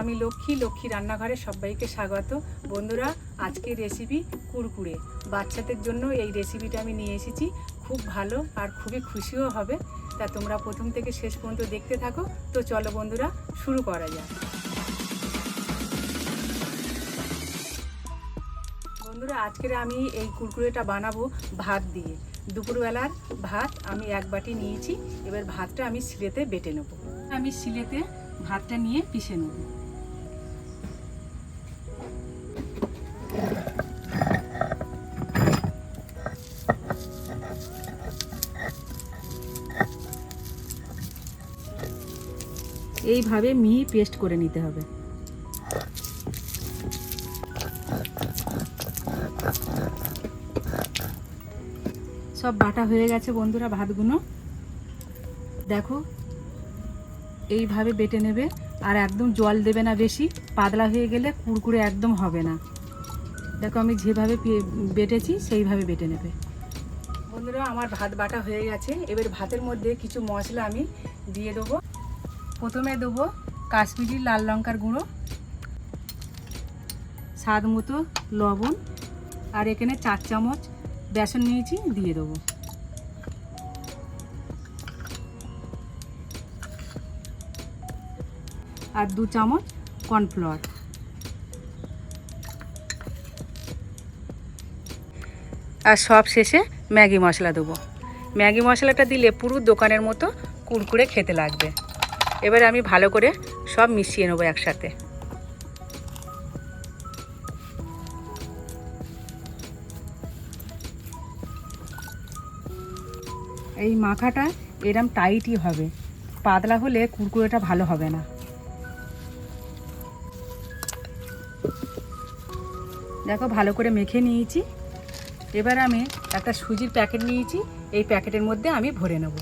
আমি লক্ষ্মী লক্ষ্মী রান্নাঘরে সবাইকে স্বাগত। বন্ধুরা, আজকের রেসিপি কুরকুরে। বাচ্চাদের জন্য এই রেসিপিটা আমি নিয়ে এসেছি। খুব ভালো আর খুবই খুশিও হবে। তা তোমরা প্রথম থেকে শেষ পর্যন্ত দেখতে থাকো। তো চলো বন্ধুরা, শুরু করা যাক। বন্ধুরা আজকের আমি এই কুরকুরেটা বানাবো ভাত দিয়ে। দুপুরবেলার ভাত আমি এক বাটি নিয়েছি। এবার ভাতটা আমি শিলেতে বেটে নেব। আমি শিলেতে ভাতটা নিয়ে পিষে নেব। এইভাবে মিহি পেস্ট করে নিতে হবে। সব বাটা হয়ে গেছে বন্ধুরা ভাতগুলো। দেখো এইভাবে বেটে নেবে আর একদম জল দেবে না বেশি, পাতলা হয়ে গেলে কুড়কুড়ে একদম হবে না। দেখো আমি যেভাবে বেটেছি সেইভাবে বেটে নেবে। বন্ধুরা, আমার ভাত বাটা হয়ে গেছে। এবার ভাতের মধ্যে কিছু মশলা আমি দিয়ে দেবো। প্রথমে দেবো কাশ্মীরি লাল লঙ্কার গুঁড়ো, স্বাদ মতো লবণ, আর এখানে চার চামচ বেসন নিয়েছি, দিয়ে দেবো। আর দু চামচ কর্নফ্লাওয়ার। আর সব শেষে ম্যাগি মশলা দেবো। ম্যাগি মশলাটা দিলে পুরো দোকানের মতো কুরকুরে খেতে লাগবে। এবার আমি ভালো করে সব মিশিয়ে নেব একসাথে। এই মাখাটা এরম টাইটই হবে। পাতলা হলে কুরকুরেটা ভালো হবে না। দেখো, ভালো করে মেখে নিয়েছি। এবার আমি একটা সুজির প্যাকেট নিয়েছি। এই প্যাকেটের মধ্যে আমি ভরে নেব।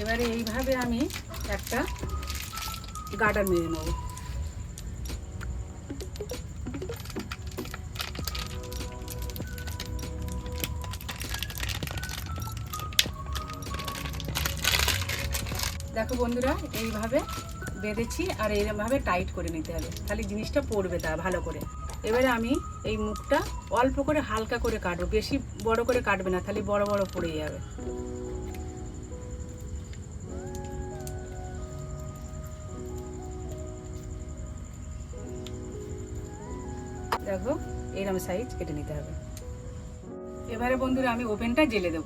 এবারে এইভাবে আমি একটা গার্ডার মেরে নেব। দেখো বন্ধুরা, এইভাবে বেঁধেছি আর এইভাবে টাইট করে নিতে হবে। তাহলে জিনিসটা পড়বে তা ভালো করে। এবারে আমি এই মুখটা অল্প করে হালকা করে কাটবো, বেশি বড় করে কাটবে না তাহলে বড় বড় পড়ে যাবে। দেখো, এইরকম সাইজ কেটে নিতে হবে। এবারে বন্ধুরা, আমি ওভেনটা জেলে দেবো।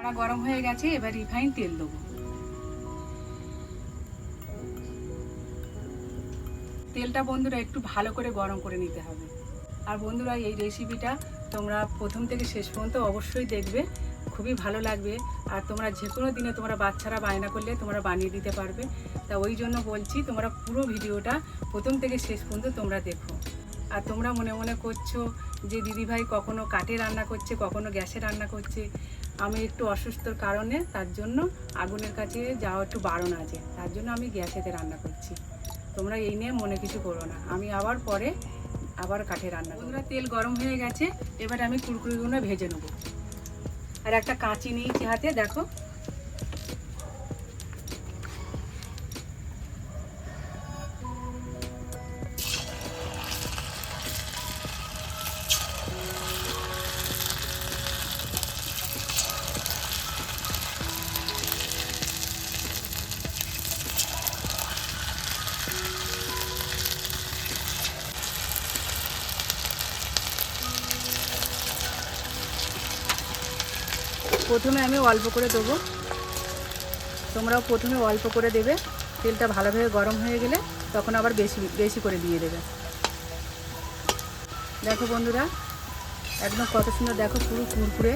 কড়া গরম হয়ে গেছে, এবার রিফাইন তেল দেবো। তেলটা বন্ধুরা একটু ভালো করে গরম করে নিতে হবে। আর বন্ধুরা, এই রেসিপিটা তোমরা প্রথম থেকে শেষ পর্যন্ত অবশ্যই দেখবে, খুবই ভালো লাগবে। আর তোমরা যে কোনো দিনে তোমরা বাচ্চারা বায়না করলে তোমরা বানিয়ে দিতে পারবে। তা ওই জন্য বলছি, তোমরা পুরো ভিডিওটা প্রথম থেকে শেষ পর্যন্ত তোমরা দেখো। আর তোমরা মনে মনে করছ যে দিদিভাই কখনো কাঠে রান্না করছে, কখনো গ্যাসে রান্না করছে। আমি একটু অসুস্থর কারণে তার জন্য আগুনের কাছে যাওয়া একটু বারণ আছে। তার জন্য আমি গ্যাসেতে রান্না করছি। তোমরা এই নিয়ে মনে কিছু করো না। আমি আবার পরে আবার কাঠে রান্না বন্ধুরা, তেল গরম হয়ে গেছে। এবার আমি কুড়কুড়িগুলো ভেজে নেব। আর একটা কাঁচি নিয়েছি হাতে, দেখো। প্রথমে আমি অল্প করে দেবো। তোমরাও প্রথমে অল্প করে দেবে। তেলটা ভালোভাবে গরম হয়ে গেলে তখন আবার বেশি বেশি করে দিয়ে দেবে। দেখো বন্ধুরা, একদম কত সুন্দর, দেখো পুরো কুরকুরে।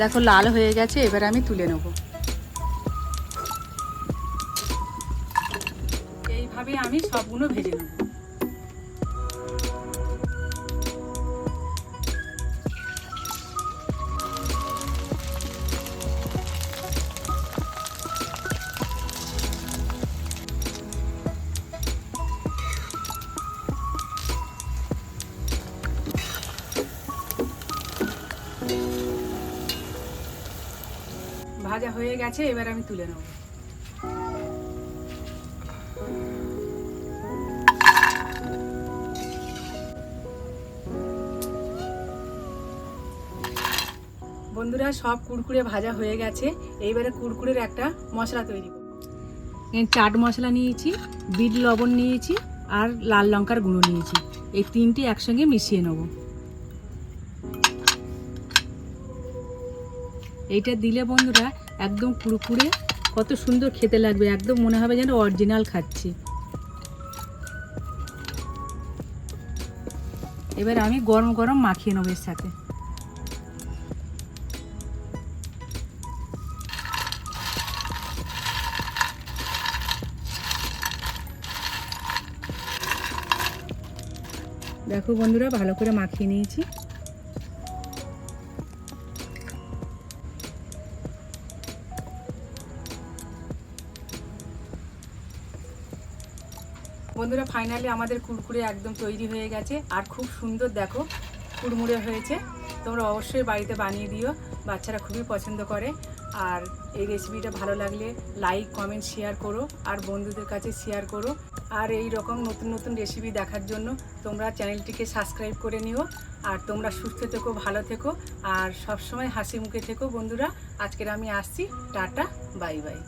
দেখো লাল হয়ে গেছে, এবার আমি তুলে নেব। এইভাবে আমি সবগুলো ভেজে নেব। ভাজা হয়ে গেছে এবার আমি তুলে নেব। বন্ধুরা সব কুড়কুড়ে ভাজা হয়ে গেছে। এইবারে কুড়কুড়ের একটা মশলা তৈরি চাট মশলা নিয়েছি, বিট লবণ নিয়েছি, আর লাল লঙ্কার গুঁড়ো নিয়েছি। এই তিনটি একসঙ্গে মিশিয়ে নেব। এইটা দিলে বন্ধুরা একদম কুড়কুড়ে কত সুন্দর খেতে লাগবে, একদম মনে হবে যেন অরিজিনাল খাচ্ছি। এবার আমি গরম গরম মাখিয়ে নেব এর সাথে। দেখো বন্ধুরা, ভালো করে মাখিয়ে নিয়েছি। বন্ধুরা ফাইনালি আমাদের কুরকুরে একদম তৈরি হয়ে গেছে। আর খুব সুন্দর দেখো, কুড়মুড়ে হয়েছে। তোমরা অবশ্যই বাড়িতে বানিয়ে দিও, বাচ্চারা খুবই পছন্দ করে। আর এই রেসিপিটা ভালো লাগলে লাইক কমেন্ট শেয়ার করো। আর বন্ধুদের কাছে শেয়ার করো। আর এই রকম নতুন নতুন রেসিপি দেখার জন্য তোমরা চ্যানেলটিকে সাবস্ক্রাইব করে নিও। আর তোমরা সুস্থ থেকো, ভালো থেকো, আর সবসময় হাসি মুখে থেকো বন্ধুরা। আজকের আমি আসছি, টাটা বাই বাই